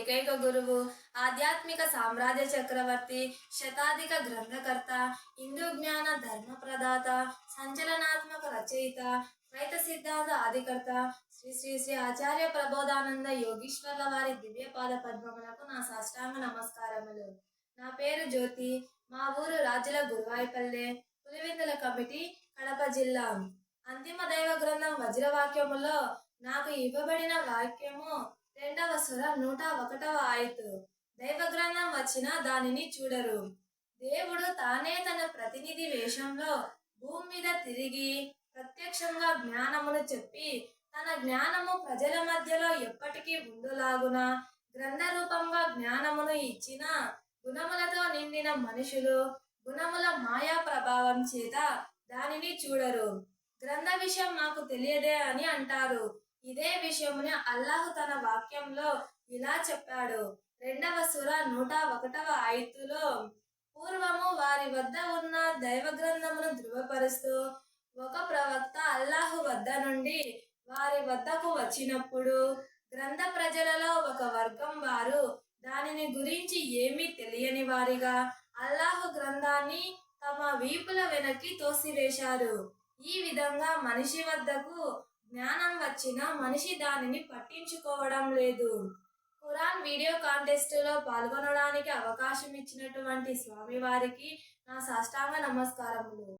ఏకైక గురువు ఆధ్యాత్మిక సామ్రాజ్య చక్రవర్తి శతాధిక గ్రంథకర్త హిందూ జ్ఞాన ధర్మ ప్రదాత సంచలనాత్మక రచయిత రైత సిద్ధాంత ఆదికర్త శ్రీ శ్రీ శ్రీ ఆచార్య ప్రబోధానంద యోగీశ్వర్ల వారి దివ్య పాద పద్మములకు నా సాష్టాంగ నమస్కారములు. నా పేరు జ్యోతి. మా ఊరు రాజుల గురువాయిపల్లె పులివెందుల కమిటీ కడప జిల్లా. అంతిమ దైవ గ్రంథం వజ్రవాక్యములో నాకు ఇవ్వబడిన వాక్యము రెండవ సుర నూట ఒకటవ ఆయతు. దైవ గ్రంథం వచ్చిన దానిని చూడరు. దేవుడు తానే తన ప్రతినిధి వేషంలో భూమి మీద తిరిగి ప్రత్యక్షంగా జ్ఞానమును చెప్పి తన జ్ఞానము ప్రజల మధ్యలో ఎప్పటికీ ఉండులాగున గ్రంథ రూపంగా జ్ఞానమును ఇచ్చిన గుణములతో నిండిన మనుషులు గుణముల మాయా ప్రభావం చేత దానిని చూడరు. గ్రంథ విషయం మాకు తెలియదే అని అంటారు. ఇదే విషయముని అల్లాహ్ తన వాక్యంలో ఇలా చెప్పాడు. రెండవ సుర నూట ఒకటవ ఐతులో పూర్వము వారి వద్ద ఉన్న దైవ గ్రంథమును ధృవపరుస్తూ ఒక ప్రవక్త అల్లాహు వద్ద నుండి వారి వద్దకు వచ్చినప్పుడు గ్రంథ ప్రజలలో ఒక వర్గం వారు దానిని గురించి ఏమీ తెలియని వారిగా అల్లాహు గ్రంథాన్ని తమ వీపుల వెనక్కి తోసివేశారు. ఈ విధంగా మనిషి వద్దకు జ్ఞానం వచ్చిన మనిషి దానిని పట్టించుకోవడం లేదు. ఖురాన్ వీడియో కాంటెస్ట్లో పాల్గొనడానికి అవకాశం ఇచ్చినటువంటి స్వామివారికి నా సాష్టాంగ నమస్కారములు.